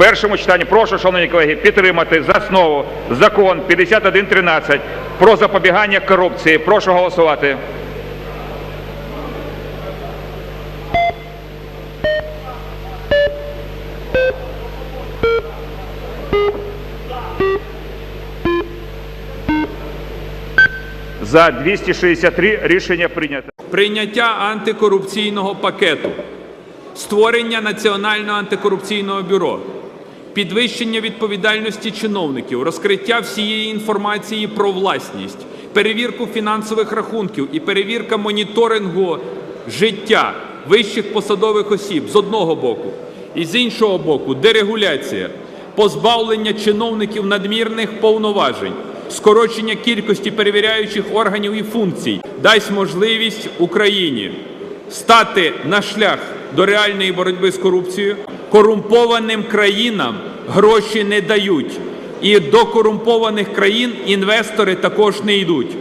першому читанні. Прошу, шановні колеги, підтримати за основу закон 5113 про запобігання корупції. Прошу голосувати. За 263 рішення прийнято. прийняття антикорупційного пакету, створення Національного антикорупційного бюро, підвищення відповідальності чиновників, розкриття всієї інформації про власність, перевірку фінансових рахунків і перевірка моніторингу життя вищих посадових осіб з одного боку, і з іншого боку, дерегуляція, позбавлення чиновників надмірних повноважень, скорочення кількості перевіряючих органів і функцій дасть можливість Україні стати на шлях до реальної боротьби з корупцією. Корумпованим країнам гроші не дають, і до корумпованих країн інвестори також не йдуть.